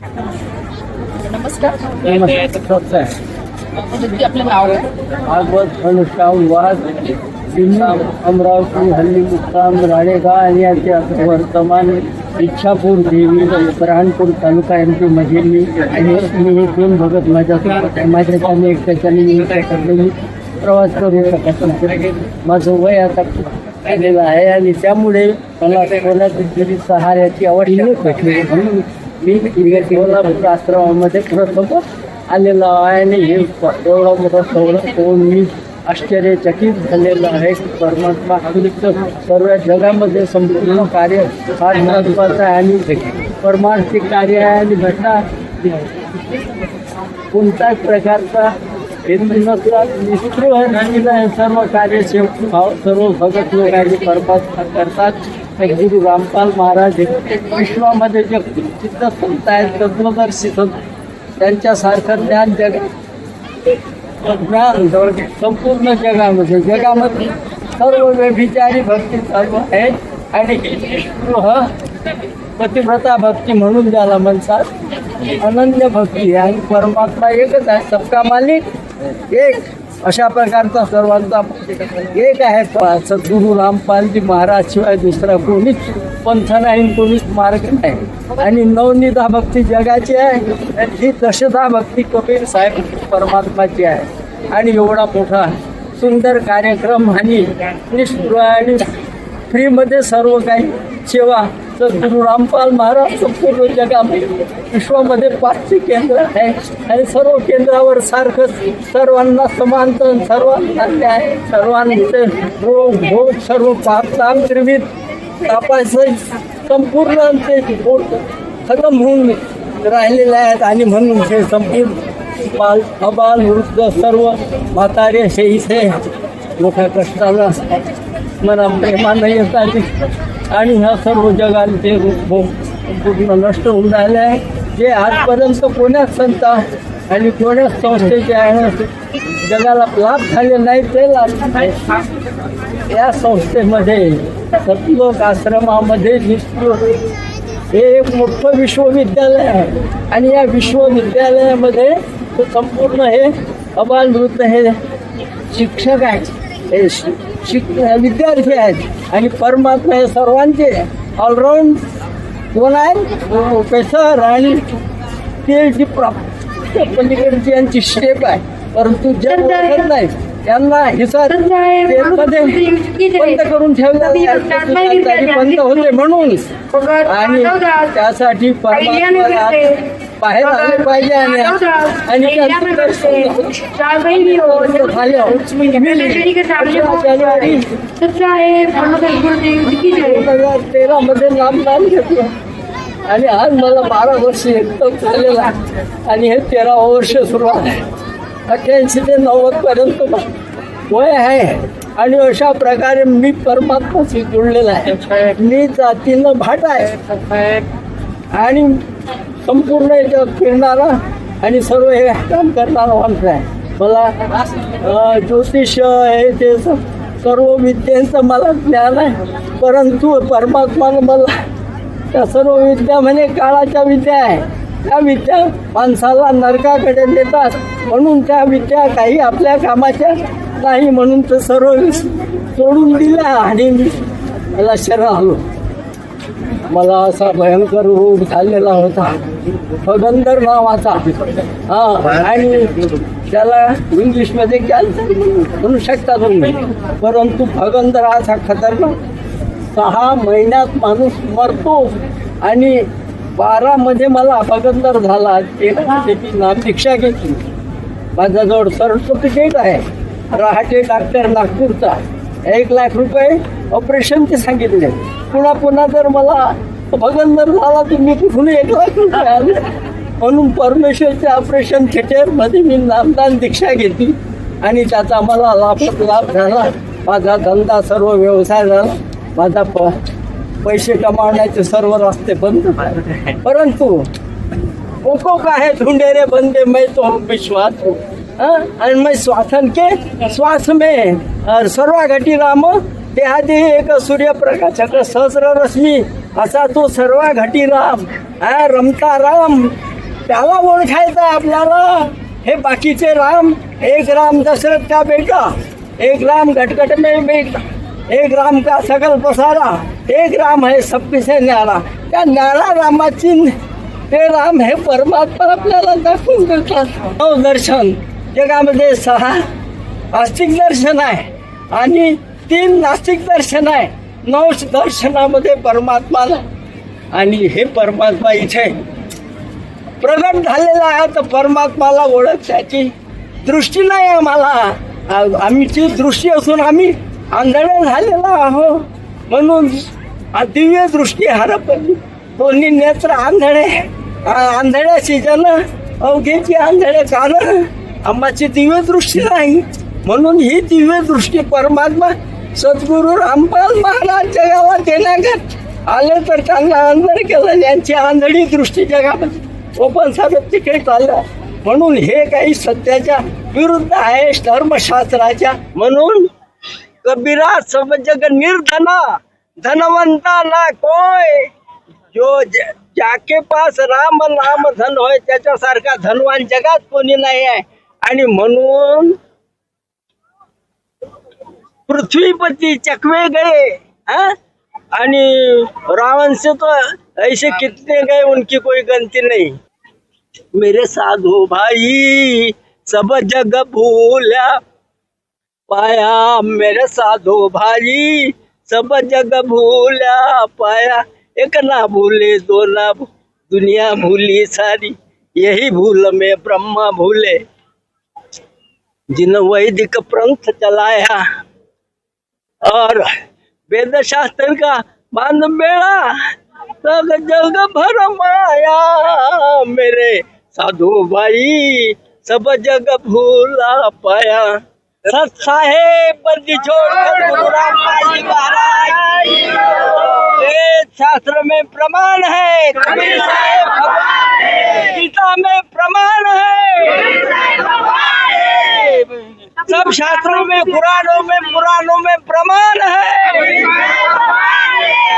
नमस्कार. अमरावती हल्ली मुक्काम राळेगाव आणि याच्या वर्तमान इच्छापूर देवी ब्रहाणपूर तालुका यांची मध्ये मी आणि मी हे दोन भगत माझ्यासोबत आहे एक त्याच्याने मी काय करतो? मी प्रवास करू शकत नाही. माझं वय आता झालेलं आहे आणि त्यामुळे मला कोणाची तरी सहाऱ्याची आवश्यक होती म्हणून मी कोल्हापूर आश्रमामध्ये प्रथम आलेलो आहे आणि हे एवढा मोठा सवलत होऊन मी आश्चर्यचकित झालेलं आहे की परमात्मा अतिरिक्त सर्व जगामध्ये संपूर्ण कार्य फार महत्त्वाचं आहे आणि परमार्थिक कार्य आहे आणि घटना कोणत्याच प्रकारचा हेतू आहे सर्व कार्य भाव सर्व भगत लोक आहे परमात्मा करतात गुरु रामपाल महाराज हे विश्वामध्ये जे सिद्ध संत आहेत तत्वदर्शी संत त्यांच्यासारखं ज्ञान जग ज्ञान संपूर्ण जगामध्ये जगामध्ये सर्व व्यभिचारी भक्ती सर्व आहेत आणि निष्पृह पतिव्रता भक्ती म्हणून ज्याला म्हणतात अनन्य भक्ती आहे आणि परमात्मा एकच आहे सबका मालिक एक अशा प्रकारचा सर्वांचा एक आहे. सद्गुरु सद्गुरू रामपालजी महाराज शिवाय दुसरा कोणीच पंथ नाही कोणीच मार्ग नाही. आणि नवनिधा भक्ती जगाची आहे ही दशधा भक्ती कबीर साहेब परमात्माची आहे. आणि एवढा मोठा सुंदर कार्यक्रम आणि निष्ठुर आणि फ्रीमध्ये सर्व काही सेवा. तर गुरु रामपाल महाराज संपूर्ण जगामध्ये विश्वामध्ये पाचशे केंद्र आहे. आणि सर्व केंद्रावर सारखंच सर्वांना समांतर सर्वांना न्याय सर्वांचे रोग भोग सर्व पाप ताप त्रिविध तापायचं संपूर्ण ते खतम होऊन राहिलेले आहेत. आणि म्हणून हे संपूर्ण बाल अबाल वृद्ध सर्व म्हातारे हे इथे मोठ्या कष्टाला मना प्रेमानं येतात आणि ह्या सर्व जगाला ते रूप पूर्ण नष्ट होऊन राहिले आहे. जे आजपर्यंत कोण्याच संता आणि कोण्याच संस्थेचे आहे जगाला लाभ झाले नाही ते लाभ या संस्थेमध्ये सतलोक आश्रमामध्ये दिसतो हे एक मोठं विश्वविद्यालय आहे. आणि या विश्वविद्यालयामध्ये संपूर्ण हे अबालवृत्त हे शिक्षक आहेत. हे शिक विद्यार्थी आहेत. आणि परमात्मा हे सर्वांचे ऑलराऊंड कोण आहे? प्रोफेसर आणि डी प्राप्त पलीकडची यांची स्टेप आहे. परंतु जे ओळखत नाही त्यांना हिसाबमध्ये बंद करून ठेवले बंद होते म्हणून. आणि त्यासाठी बाहेर आले पाहिजे आणि दोन हजार तेरा मध्ये नामदान घेतलं. आणि आज मला बारा वर्ष एकदम झालेलं आणि हे तेरा वर्ष सुरू आहे. अठ्ठ्याऐंशी ते नव्वद पर्यंत वय आहे. आणि अशा प्रकारे मी परमात्माशी जुळलेला आहे. मी जातीनं भाट आहे. आणि संपूर्ण याच्यात फिरणारा आणि सर्व हे काम करणारा माणूस आहे. मला ज्योतिष हे ते सर्व विद्यांचं मला ज्ञान आहे. परंतु परमात्मानं मला त्या सर्व विद्या म्हणे काळाच्या विद्या आहे. त्या विद्या माणसाला नरकाकडे नेतात. म्हणून त्या विद्या काही आपल्या कामाच्या नाही म्हणून तर सर्व सोडून दिल्या आणि मी मला शरण आलो. मला असा भयंकर रोग झालेला होता. फगंदर नावाचा. हा आणि त्याला इंग्लिशमध्ये कॅन्सर म्हणू शकता तुम्ही. परंतु फगंदर हा असा खतरनाक सहा महिन्यात माणूस मरतो आणि बारामध्ये मला फगंदर झाला. त्याची नाम दीक्षा घेतली. माझ्याजवळ सर्टिफिकेट आहे. रहाटे डॉक्टर नागपूरचा. एक लाख रुपये ऑपरेशनचे सांगितले. पुन्हा पुन्हा जर मला भगंदर झाला तर मी कुठून एक लाख रुपये आले. म्हणून परमेश्वरच्या ऑपरेशन थिएटरमध्ये मी नामदान दीक्षा घेतली. आणि त्याचा मला लाभ लाभ झाला. माझा धंदा सर्व व्यवसाय झाला. माझा प पैसे कमावण्याचे सर्व रस्ते बंद. परंतु कोको का है ढूंढे बंदे मैं तो विश्वास हूँ. आणि मग स्वासन के श्वास में. सर्व घटी राम ते आधी एक सूर्यप्रकाशक सहस्र रश्मी असा तो सर्व घटी राम. हा रमता राम. त्याला ओळखायचा आपल्याला. हे बाकीचे राम एक राम दशरथ का बेटा एक राम घटघट में बेटा. एक राम का सकल पसारा एक राम है सब पिसे न्यारा। त्या न्यारा रामाची ते राम हे परमात्मा आपल्याला दाखवून देतात। नऊ दर्शन जगामध्ये सहा आस्तिक दर्शन आहे आणि तीन नास्तिक दर्शन आहे नऊ दर्शनामध्ये परमात्मा आणि हे परमात्मा इथे प्रगट झालेला आहे तर परमात्माला ओळखण्याची दृष्टी नाही आम्हाला. आ- आमची दृष्टी असून आम्ही आंधळा झालेला आहो. म्हणून दिव्य दृष्टी हरपली. दोन्ही नेत्र आंधळे. आंधळ्या आंधळ्याची जन अवघेची आंधळे कान. आम्हाची दिव्य दृष्टी नाही. म्हणून ही दिव्य दृष्टी परमात्मा सद्गुरू रामपाल महाराज जगावर देण्यागत आले तर त्यांना आंधळ केलं. यांची आंधळी दृष्टी जगामध्ये ओपन साहेब तिकडे चाललं. म्हणून हे काही सत्याच्या विरुद्ध आहे धर्मशास्त्राच्या. म्हणून कबीरा सब जग निर्धना धनवंता ना कोय? जो ज- ज्याके पास राम नाम धन होय त्याच्यासारखा धनवान जगात कोणी नाही आहे. आणि म्हणून पृथ्वीपती चकवे गए आणि रावण से तो ऐसे कितने गए उनकी कोई गंती नहीं। मेरे साधु भाई सब जग भूल्या पाया मेरे साधु भाई, सब जग भूला पाया। एक ना भूले, दो ना दुनिया भूली सारी। यही भूल में ब्रह्मा भूले। जिन वैदिक पंथ चलाया, और वेद शास्त्र का बाँध बेड़ा सब जग भर माया। मेरे साधु भाई, सब जग भूला पाया। सत साहेब बंदी छोड़ गुरु राम जी महाराज। वेद शास्त्र में प्रमाण है कबीर साहेब गीता में प्रमाण है। सब शास्त्रों में कुरानों